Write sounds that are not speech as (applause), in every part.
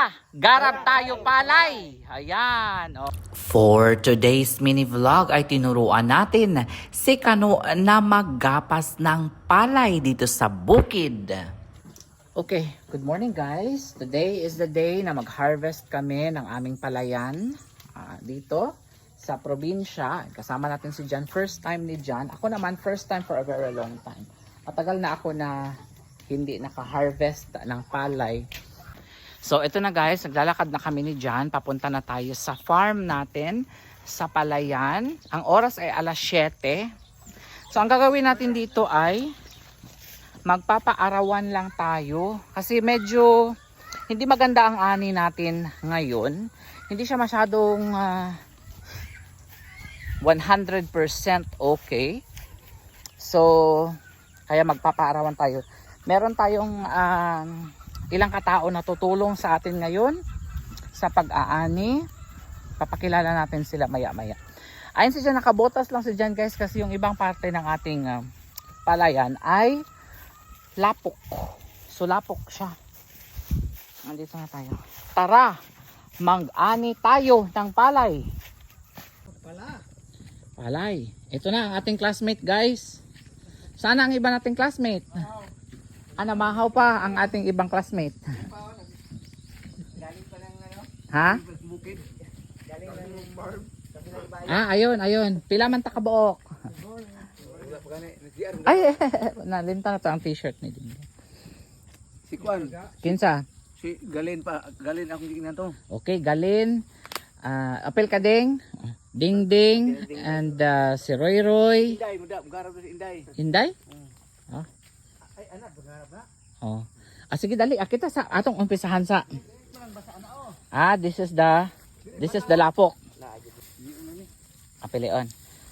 Tara, garab tayo palay. Ayan. Oh. For today's mini vlog ay tinuruan natin si Kano na maggapas ng palay dito sa bukid. Okay, good morning guys. Today is the day na mag-harvest kami ng aming palayan ah, dito sa probinsya. Kasama natin si John. First time ni John. Ako naman first time for a very long time. Matagal na ako na hindi naka-harvest ng palay. So ito na guys, naglalakad na kami ni John. Papunta na tayo sa farm natin sa Palayan. Ang oras ay alas 7. So ang gagawin natin dito ay magpapaarawan lang tayo kasi medyo hindi maganda ang ani natin ngayon. Hindi siya masyadong ah, 100% okay. So kaya magpapaarawan tayo. Meron tayong ah, ilang katao na tutulong sa atin ngayon sa pag-aani. Papakilala natin sila maya-maya. Ayun si Jan, nakabotas lang si Jan guys kasi yung ibang parte ng ating ah, palayan ay lapok. So lapok siya. Nandito na tayo. Tara, mag-ani tayo ng palay. Pala. Palay. Ito na ang ating classmate guys. Sana ang iba nating classmate. Ano, mahaw pa ang ating ibang classmate. Galing pa ng ano? Ha? Bukid. Galing ng farm. Ah, ayun, ayun. Pila man ta kabuok. Ay, (laughs) nalinta na to ang t-shirt ni Ding. Si Kwan. Kinsa? Si Galin pa. Galin akong giginan to. Okay, Galin. ah apel ka ding. Ding Ding and ah, si Roy Roy. Inday, muda. Garap na si Inday. Hinday? Ay, anak. Garap na. Oh. Ah, sige dali, ah, kita sa atong umpisahan sa. Ah, this is the this is the lapok. Apeleon.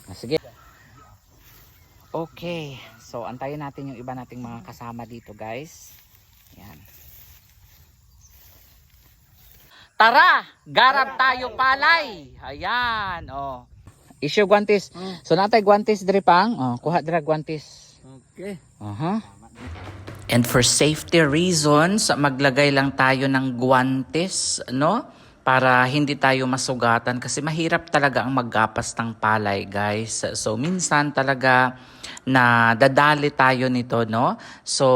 Ah, sige. Okay. So, antayin natin yung iba nating mga kasama dito, guys. Yan. Tara! Garab tayo palay! Ayan, oh. Issue guantes. So, natay guantes diri pang. Oh, kuha dira guantes. Okay. Aha. And for safety reasons, maglagay lang tayo ng guantes, no? Para hindi tayo masugatan kasi mahirap talaga ang maggapas ng palay, guys. So minsan talaga na dadali tayo nito, no? So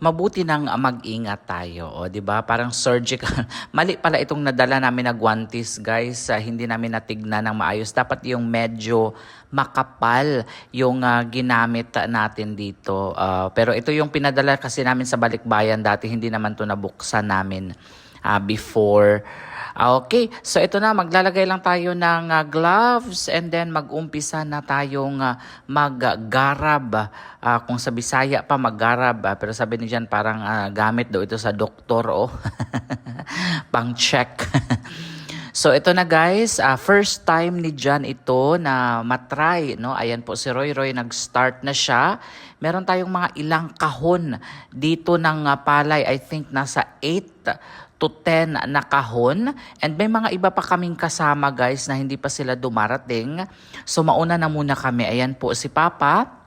mabuti nang mag-ingat tayo, o 'di ba? Parang surgical. (laughs) Mali pala itong nadala namin na guantes, guys. Ah, hindi namin natignan ng maayos. Dapat yung medyo makapal yung ah, ginamit natin dito. Ah, pero ito yung pinadala kasi namin sa balikbayan dati, hindi naman to nabuksan namin ah, before. Ah, okay, so ito na, maglalagay lang tayo ng ah, gloves and then mag-umpisa na tayong ah, mag-garab. Ah, kung sa Bisaya pa mag-garab, ah, pero sabi ni Jan parang ah, gamit daw ito sa doktor, oh. (laughs) pang check. (laughs) So ito na guys, ah, first time ni John ito na matry, no? Ayan po si Roy Roy nag-start na siya. Meron tayong mga ilang kahon dito ng ah, palay. I think nasa 8 to 10 na kahon. And may mga iba pa kaming kasama guys na hindi pa sila dumarating. So mauna na muna kami. Ayan po si Papa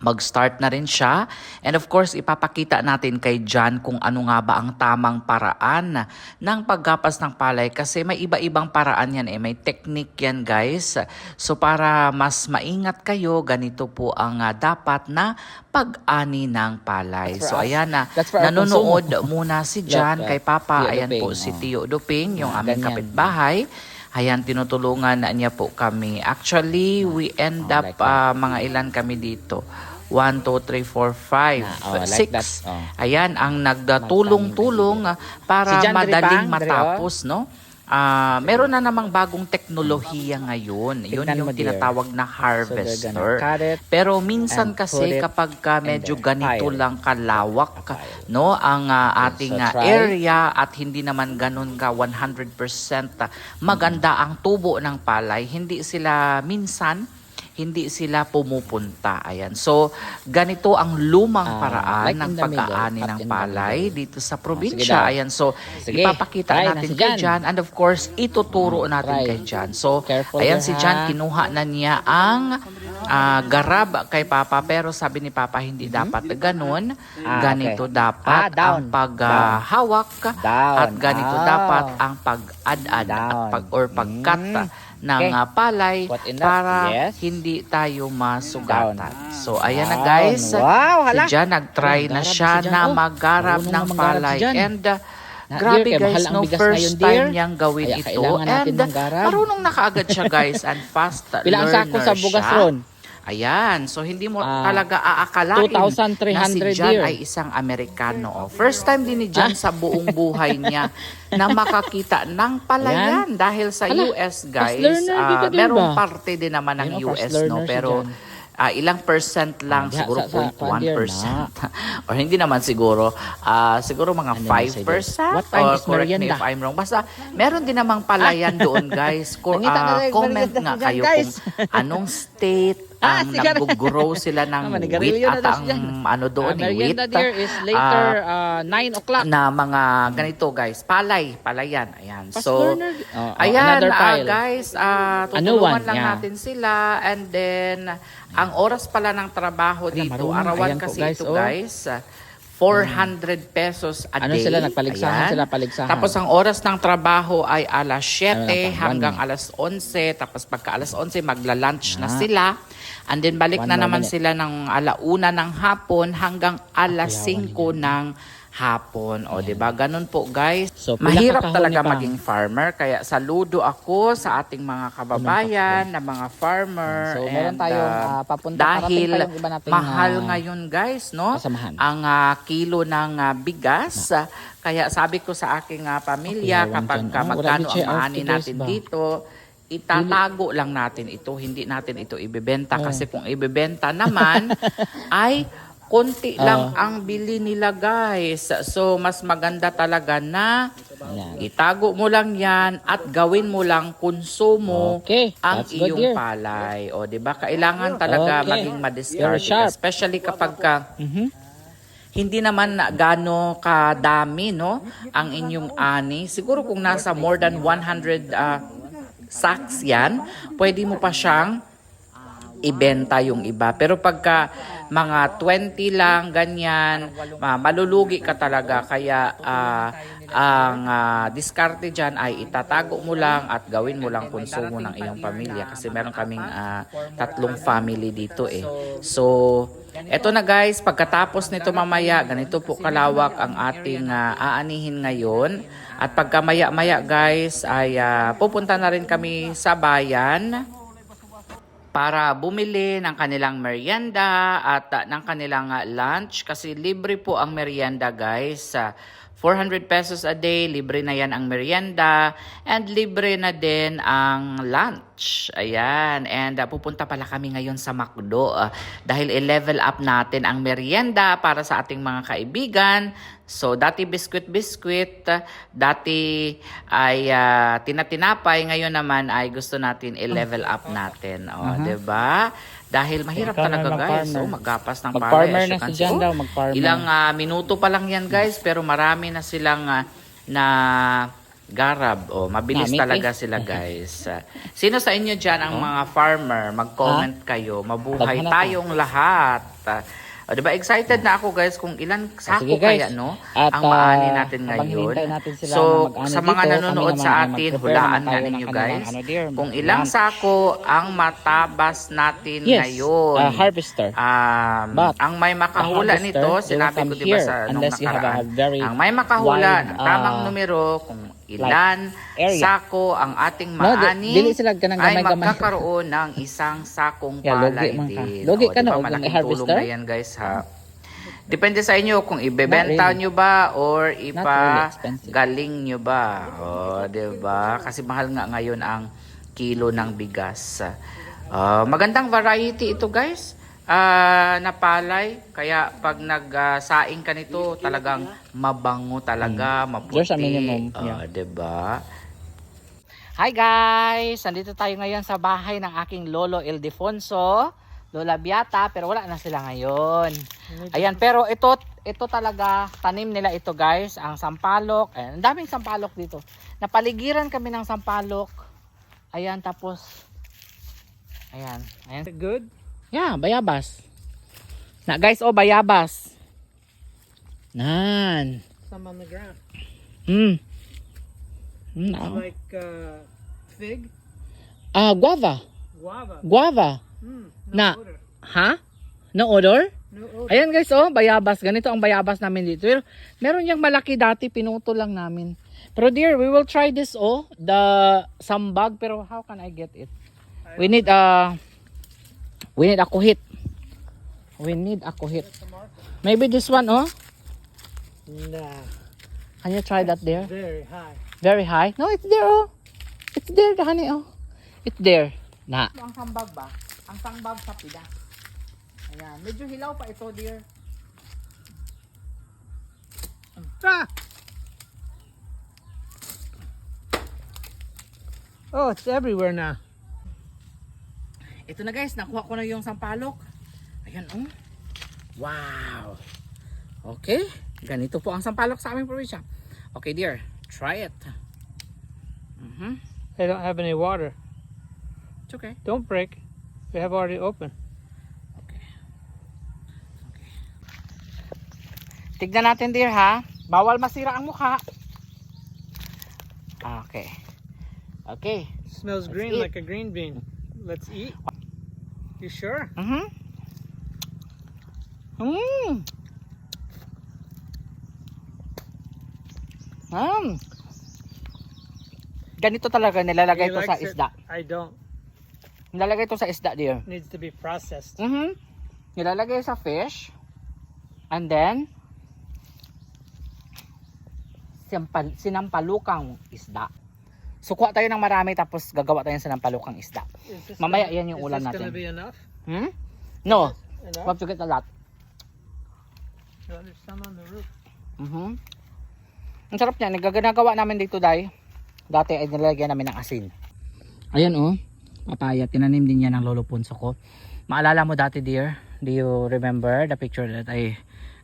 mag-start na rin siya. And of course, ipapakita natin kay John kung ano nga ba ang tamang paraan ng paggapas ng palay kasi may iba-ibang paraan yan eh. May technique yan guys. So para mas maingat kayo, ganito po ang ah, dapat na pag-ani ng palay. So us. ayan na, our nanonood muna si John kay Papa. Tio Ayan po si. Tio Duping, yung Ah, aming ganyan. kapitbahay. Ayan, tinutulungan niya po kami. Actually, we end Oh, up ah, mga ilan kami dito. 1, 2, 3, 4, 5, Ah, oh, like 6. that, oh. Ayan, ang nagdatulong-tulong ah, para Si Jan madaling Dripang, matapos, no? Ah, meron na namang bagong teknolohiya ngayon. Yun Tignan yung mo, dear. tinatawag na harvester. gonna cut it. Pero minsan and kasi it kapag ka medyo ganito lang kalawak no ang ah, ating so ah, try. area at hindi naman ganun ka 100% ah, maganda ang tubo ng palay. Hindi sila minsan hindi sila pumupunta. Ayan. So, ganito ang lumang Ah, paraan like ng pag-aani ng palay dito sa sige probinsya. daw. Ayan. So, Sige, ipapakita try na natin si kay Jan. And of course, ituturo natin try. kay Jan. So, Careful ayan si Jan, ha? kinuha na niya ang ah, garab kay Papa. Pero sabi ni Papa, hindi dapat ganun. Ah, ganito okay. dapat Ah, down. ang paghawak Down. at ganito Ah. dapat ang pag-ad-ad at pag or pag-cut Mm. Ng Okay. ah, palay para Yes. hindi tayo masugatan. Down. So ayan na guys. Wow, hala. Si Jan nag-try na siya si Jan. na Oh, ng si palay. Jan. And uh, Na, grabe dear, guys, no first ngayon, time niyang gawin Kaya ito. And marunong na kaagad siya guys and fast (laughs) Pila ang sako learner sa bugas siya. ron? Ayan, so hindi mo Ah, talaga aakalain na si 2,300 dear. ay isang Amerikano. Oh. First time din ni Jan sa buong (laughs) buhay niya na makakita ng palayan dahil sa Hala, US guys, learner din merong ba? parte din naman ng Ayun, oh, US no, si pero Jan. ah, ilang percent lang, Ah, siguro sa- sa 0.1%. (laughs) or hindi naman siguro, ah, siguro mga Ano 5% What time or correct me if I'm wrong. Basta meron din namang palayan (laughs) doon guys. Ah, guys, comment nga si kayo guys. kung anong state Ah, ang nag-grow sila ng (laughs) Ah, wheat at ang ano doon, Ah, eh, wheat dear is later uh, 9 o'clock. na mga ganito guys, palay, palayan. Ayan. So, learner. Oh, oh, ayan ah, pile. guys, ah, new tutulungan lang yeah. natin sila and then ang oras pala ng trabaho dito, marunong. arawan Ayan po, kasi guys, ito oh. guys. ah, 400 pesos a Ano day. sila, nagpaligsahan Ayan. sila, paligsahan. Tapos ang oras ng trabaho ay alas 7 Ano na hanggang one alas 11. Tapos pagka alas 11, magla-lunch na Ah. sila. And then balik One na naman minute. sila ng alauna ng hapon hanggang alas Ah, kaya 5 ng hapon. O, di ba? Ganun po, guys. So, Mahirap talaga maging farmer. Kaya saludo ako sa ating mga kababayan na mga farmer. So, meron And, tayong, uh, papunta- Dahil pa yung iba nating, mahal ah, ngayon, guys, no? kasamahan. Ang ah, kilo ng ah, bigas. ah, kaya sabi ko sa aking ah, pamilya, Okay, kapag ka magkano ang to natin ba? dito, itatago lang natin ito. Hindi natin ito ibebenta. Kasi kung ibebenta naman, (laughs) ay konti Oh. lang ang bili nila guys. So, mas maganda talaga na itago mo lang yan at gawin mo lang konsumo Okay, ang that's iyong palay. O, di ba? Kailangan talaga Okay. maging madiskarte. Especially kapag ka Mhm. hindi naman na gano kadami no ang inyong ani. Siguro kung nasa more than 100 ah, sacks yan, pwede mo pa siyang ibenta yung iba. Pero pagka mga 20 lang, ganyan, ma- malulugi ka talaga. Kaya ah, ang ah, diskarte dyan ay itatago mo lang at gawin mo lang konsumo ng iyong pamilya. Kasi meron kaming ah, tatlong family dito eh. So, eto na guys, pagkatapos nito mamaya, ganito po kalawak ang ating ah, aanihin ngayon. At pagka maya-maya guys, ay ah, pupunta na rin kami sa bayan para bumili ng kanilang merienda at uh, ng kanilang uh, lunch kasi libre po ang merienda guys. Uh, 400 pesos a day, libre na yan ang merienda and libre na din ang lunch. Ayan. And uh, pupunta pala kami ngayon sa McDo uh, dahil i-level up natin ang merienda para sa ating mga kaibigan. So, dati biskwit-biskwit, uh, dati ay uh, tinatinapay, ngayon naman ay gusto natin i-level up natin. O, Aha. 'di ba? Dahil mahirap Ikaw talaga guys. mag-farmer. Oh, maggapas ng Mag-farmer palay, as na si Jan daw, Oh, mag-farmer. Ilang ah, minuto pa lang yan guys, pero marami na silang ah, na garab. Oh, mabilis Namit talaga eh. sila guys. Ah, sino sa inyo dyan ang mga farmer? Mag-comment kayo. Mabuhay tayong lahat. Ah, o, diba excited na ako guys kung ilan sako sige, guys. kaya no At, ang maani ah, natin ngayon. natin sila So na sa mga dito, nanonood sa atin, hulaan nga ninyo guys ano, dear, kung ilang sako ang matabas natin Yes, ngayon. uh, harvester. Um, But, ang may makahula nito, sinabi ko diba here sa nung nakaraan. Ang may makahula ng tamang uh, numero kung ilan area. sako ang ating No, maani dili sila ganang ay magkakaroon ng isang sakong Yeah, logi palay ka. din. Logi ka diba, huwag kang malaking tulong na yan guys ha. Depende sa inyo kung ibebenta really. nyo ba or really ipa expensive. galing nyo ba. O, di ba? Kasi mahal nga ngayon ang kilo ng bigas. Ah, magandang variety ito guys. Ah, na palay. Kaya pag nagsaing ka nito, talagang mabango talaga, maputi. There's a minimum, Ah, yeah. di ba? Hi guys! Nandito tayo ngayon sa bahay ng aking lolo Ildefonso. Lola Biata, pero wala na sila ngayon. Ayan, pero ito, ito talaga, tanim nila ito guys, ang sampalok. Ayan, ang daming sampalok dito. Napaligiran kami ng sampalok. Ayan, tapos, ayan, ayan. Good? Yeah, bayabas. Na guys, oh, bayabas. Nan. Some on the ground. Hmm. Hmm, ah. Like uh, fig, Ah, guava. guava. Guava. Mm, no Na. odor. Ha? No odor? No odor. Ayan guys, oh, bayabas. Ganito ang bayabas namin dito. Pero meron yung malaki dati, pinuto lang namin. Pero dear, we will try this, oh, the sambag. Pero how can I get it? We need, uh, we need a kuhit. We need a kuhit. Maybe this one, oh. Nah, Can you try that there? very high. Very high? No, it's there, oh. It's there, honey, oh. It's there. Na. Ang sambag ba? Ang sambag sa pida. Ayan. Medyo hilaw pa ito, dear. Ah! Oh, it's everywhere now. Ito na guys, nakuha ko na yung sampalok. Ayan, oh. Wow. Okay. Ganito po ang sampalok sa aming probinsya. Okay, dear. Try it. Mhm. They don't have any water. It's okay. Don't break. They have already opened. Okay. Okay. Tignan natin, dear, ha? Bawal masira ang mukha. Okay. Okay. smells Let's green eat. like a green bean. Let's eat. You sure? Mhm. Mm. Mm. Ganito talaga nilalagay He ito sa it. isda. I don't. Nilalagay ito sa isda, dear. needs to be processed. Mhm. Nilalagay sa fish. And then sinampal, sinampalukang isda. Sukuha tayo ng marami tapos gagawa tayo ng sinampalukang isda. Is this Mamaya, gonna- yan yung is ulam this natin. gonna be enough? Hmm? No, Enough? we have to get a lot. There's some on the roof. Mhm. Ang sarap niya. Nagaganagawa namin dito, Day. Dati ay nilalagyan namin ng asin. Ayan, oh. Papaya. Tinanim din yan ng lolo punso ko. Maalala mo dati, dear? Do you remember the picture that I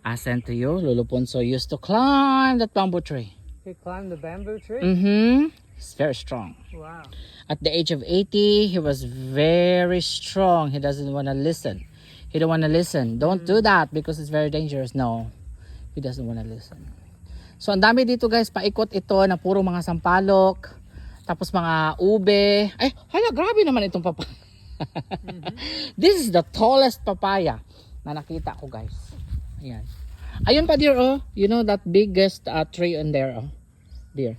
uh, sent to you? Lolo Punso used to climb that bamboo tree. He climbed the bamboo tree? Mm-hmm. He's very strong. Wow. At the age of 80, he was very strong. He doesn't want to listen. He don't want to listen. Don't do that because it's very dangerous. No. He doesn't want to listen. So ang dami dito guys, paikot ito na puro mga sampalok, tapos mga ube. Ay, hala, grabe naman itong papaya. (laughs) This is the tallest papaya na nakita ko guys. Ayan. Ayun pa dear oh, you know that biggest uh, tree in there oh. Dear.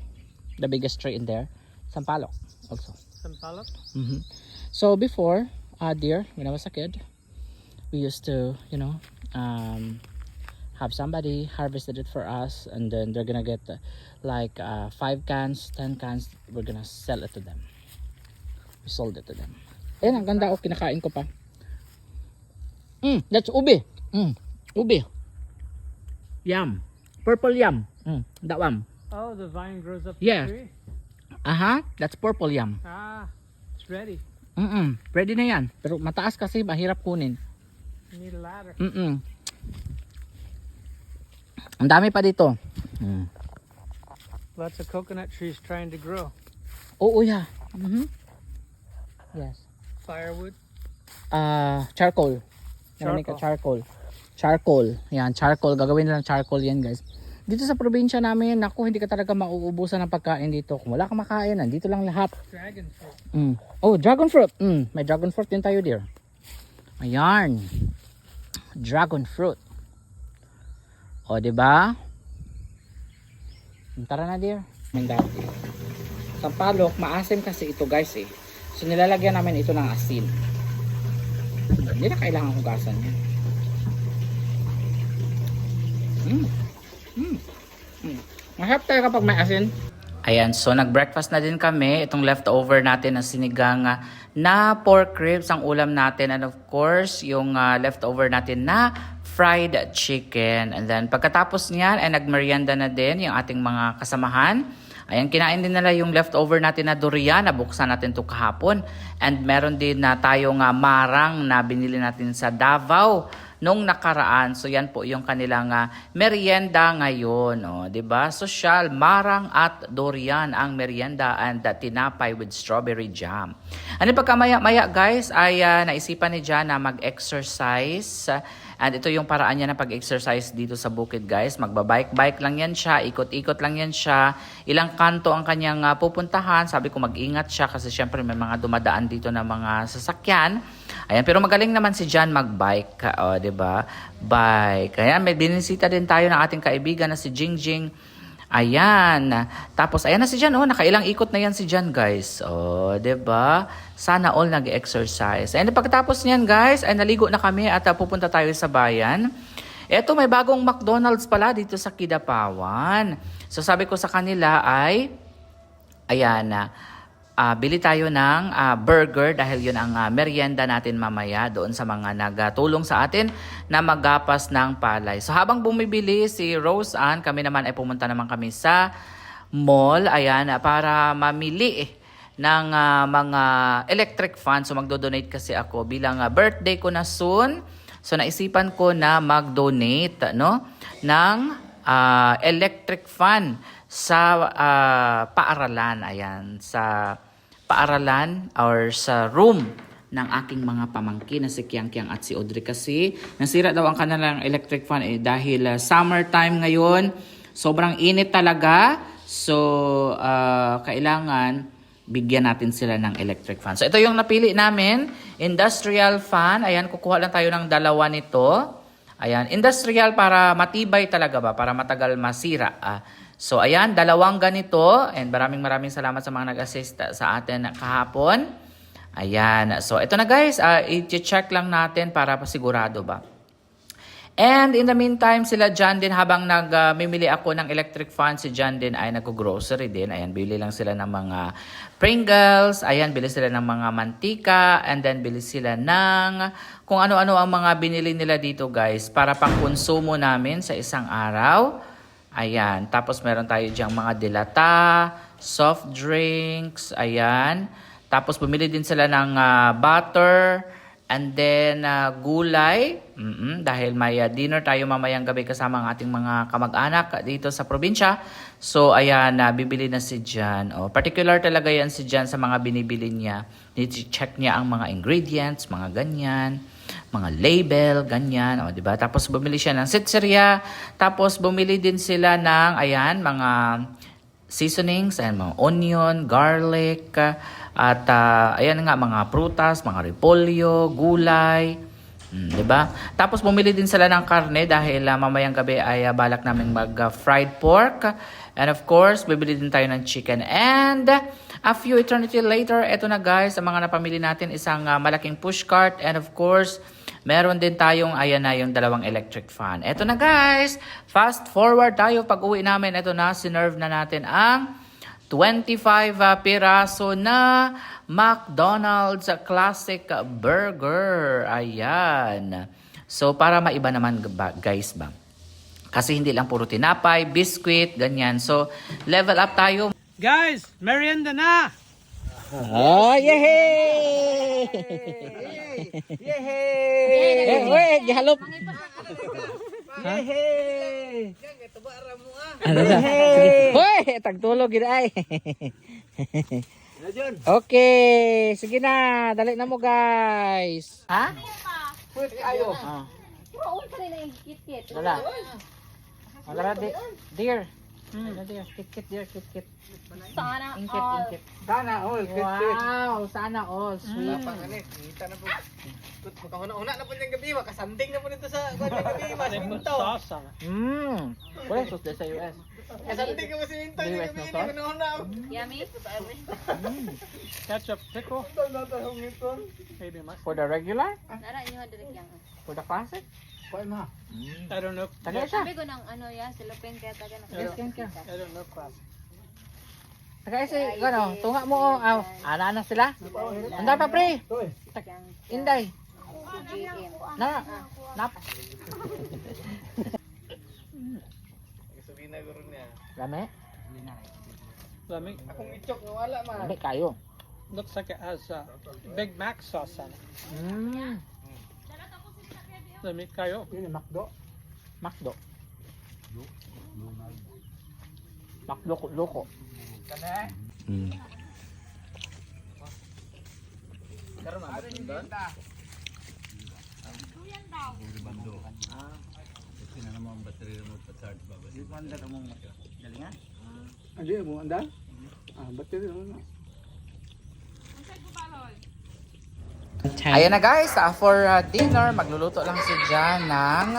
The biggest tree in there. Sampalok also. Some pallet? hmm So before, uh, dear, when I was a kid, we used to, you know, um, have somebody harvested it for us, and then they're gonna get uh, like uh, five cans, ten cans. We're gonna sell it to them. We sold it to them. Ayan, ang ganda. Oh, kinakain ko pa. Mm, that's ube. Mm, ube. Yum. Purple yum. Mm, that one. Oh, the vine grows up Yeah. the tree? Aha, that's purple yum. Ah, it's ready. Mm-mm. Pwede na yan. Pero mataas kasi, mahirap kunin. You need a ladder. Mm-mm. Ang dami pa dito. Mm. Lots of coconut trees trying to grow. Oo, yeah. Mhm. Yes. Firewood. Ah, charcoal. Ka charcoal. Charcoal. Yan, charcoal. Gagawin na lang charcoal yan, guys. Dito sa probinsya namin, naku, hindi ka talaga mauubusan ng pagkain dito. Kung wala kang makain, nandito lang lahat. Dragon fruit. Mm. Oh, dragon fruit. Mm, may dragon fruit din tayo, dear. Ayan. Dragon fruit. O, di ba? Tara na, dear. Mandati. Sampalok, maasim kasi ito, guys, eh. So, nilalagyan namin ito ng asin. Hindi na kailangan hugasan yan. Mm. Mm. Mm. Masarap tayo kapag may asin. Ayan, so nag-breakfast na din kami. Itong leftover natin na sinigang ah, na pork ribs ang ulam natin. And of course, yung ah, leftover natin na fried chicken. And then pagkatapos niyan ay nagmerienda na din yung ating mga kasamahan. Ayan, kinain din nila yung leftover natin na durian. Nabuksan natin to kahapon. And meron din na tayong ah, marang na binili natin sa Davao nung nakaraan. So yan po yung kanilang ah, merienda ngayon, oh, 'di ba? Social marang at durian ang merienda and ah, tinapay with strawberry jam. Ano pagkamaya-maya guys ay ah, naisipan ni Jan mag-exercise ah, and ito yung paraan niya na pag-exercise dito sa bukid guys. Magbabike-bike lang yan siya, ikot-ikot lang yan siya. Ilang kanto ang kanyang ah, pupuntahan. Sabi ko mag-ingat siya kasi syempre may mga dumadaan dito na mga sasakyan. Ayan, pero magaling naman si John mag-bike, ka, oh, 'di ba? Bike. Ayan, may binisita din tayo ng ating kaibigan na si Jingjing. Ayan. Tapos ayan na si Jan, oh, nakailang ikot na yan si Jan, guys. Oh, ba? Sana all nag-exercise. And pagkatapos niyan, guys, ay naligo na kami at uh, pupunta tayo sa bayan. Eto, may bagong McDonald's pala dito sa Kidapawan. So sabi ko sa kanila ay ayan na ah, bili tayo ng ah, burger dahil yun ang ah, merienda natin mamaya doon sa mga nagtulong sa atin na magapas ng palay. So habang bumibili si Rose Ann, kami naman ay pumunta naman kami sa mall ayan para mamili eh, ng ah, mga electric fan. So magdo-donate kasi ako bilang ah, birthday ko na soon. So naisipan ko na mag-donate no ng ah, electric fan sa ah, paaralan ayan sa paaralan or sa room ng aking mga pamangkin na si Kiang Kiang at si Audrey kasi nasira daw ang kanilang electric fan eh, dahil ah, summertime ngayon sobrang init talaga so ah, kailangan bigyan natin sila ng electric fan. So ito yung napili namin, industrial fan. Ayan, kukuha lang tayo ng dalawa nito. Ayan, industrial para matibay talaga ba, para matagal masira. Ah. So ayan, dalawang ganito and maraming maraming salamat sa mga nag-assist sa atin kahapon. Ayan, so ito na guys, ah, i-check lang natin para pasigurado ba. And in the meantime, sila John din habang nagmimili ako ng electric fan, si John din ay nag-grocery din. Ayan, bili lang sila ng mga Pringles, ayan, bili sila ng mga mantika, and then bili sila ng kung ano-ano ang mga binili nila dito guys para pang konsumo namin sa isang araw. Ayan, tapos meron tayo diyang mga dilata, soft drinks, ayan. Tapos bumili din sila ng ah, butter, and then ah, gulay, mm dahil may ah, dinner tayo mamayang gabi kasama ang ating mga kamag-anak dito sa probinsya. So ayan, na bibili na si Jan. Oh, particular talaga yan si Jan sa mga binibili niya. Ni-check niya ang mga ingredients, mga ganyan mga label, ganyan, o, di ba? Tapos bumili siya ng sitseria, tapos bumili din sila ng, ayan, mga seasonings, ayan, mga onion, garlic, at ah, ayan nga, mga prutas, mga repolyo, gulay, Mm, 'di ba? Tapos bumili din sila ng karne dahil ah, mamayang gabi ay ah, balak namin mag ah, fried pork. And of course, bibili din tayo ng chicken. And a few eternity later, eto na guys, ang mga napamili natin isang ah, malaking pushcart and of course, meron din tayong ayan na yung dalawang electric fan. Eto na guys, fast forward tayo pag uwi namin. Eto na, sinerve na natin ang 25 ah, piraso na McDonald's Classic Burger. Ayan. So, para maiba naman ba, guys ba? Kasi hindi lang puro tinapay, biscuit, ganyan. So, level up tayo. Guys, merienda na! Oh, yehey! Yehey! Eh, wait, gihalop. Yehey! Ano na? Sige. (laughs) Tagtulog gid ay. Okay, sige na, dali na mo guys. Ha? Pwede kayo. Oo, kanina yung kit-kit. Wala. Wala di, dear. Hmm, dear, kit kit dear, kit kit. Sana Inkit, all. inkit. Sana all, kit kit. Wow, sana all sweet. Pangalit, kita na po. Tut, makahuna-una na po niyang gabi, makasanding na po nito sa gabi, masiminto. Hmm. Wala sus sa US. Kasanding ka mo gabi, no, hindi sir? ko nauna. Yummy? Ketchup, pickle, Ito na tahong ito. maybe mustard. For the regular? Nara inyo direk yang. For the classic? Kuha ma. I don't know. Tagay siya. Sabi ko ng ano ya, silupin kaya taga na. Yes, yan ka. I don't know class. Tagay si, ano, tunga mo oh. Aw, ana na sila. Anda pa pre. Inday. Na. Nap. (laughs) Na guro niya. Lame. Let me. Akong ichok wala man. Dami kayo. Looks like it has uh, Big Mac sauce on it. Mm. Let me kayo. Yun yung McDo. Makdo. Makdo loko. Kana. Mm. Karon man ba doon? Hindi mo anda? Ah, battery ano? Ayan na guys, ah, for ah, dinner, magluluto lang si Jan ng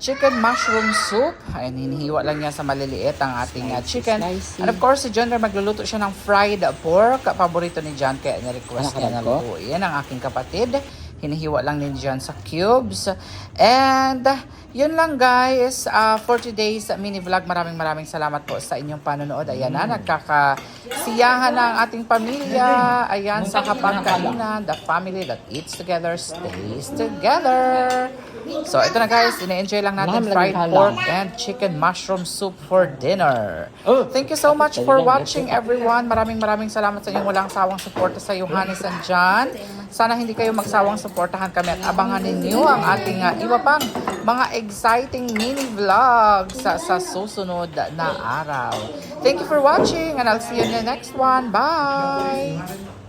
chicken mushroom soup. Ayan, hinihiwa lang niya sa maliliit ang ating ah, chicken. And of course, si John Ray magluluto siya ng fried pork. Paborito ni John, kaya ni-request niya na ko? lutuin ang aking kapatid. Hinihiwa lang ni John sa cubes. And yun lang guys, ah, for today's mini vlog, maraming maraming salamat po sa inyong panonood. Ayan na, nagkakasiyahan na ang ating pamilya. Ayan, sa kapangkainan, the family that eats together stays together. So ito na guys, ine-enjoy lang natin fried pork and chicken mushroom soup for dinner. Oh. Thank you so much for watching everyone. Maraming maraming salamat sa inyong walang sawang suporta sa Johannes and John. Sana hindi kayo magsawang suportahan kami at abangan ninyo ang ating uh, iba pang mga exciting mini vlogs sa, sa susunod na araw. Thank you for watching and I'll see you in the next one. Bye!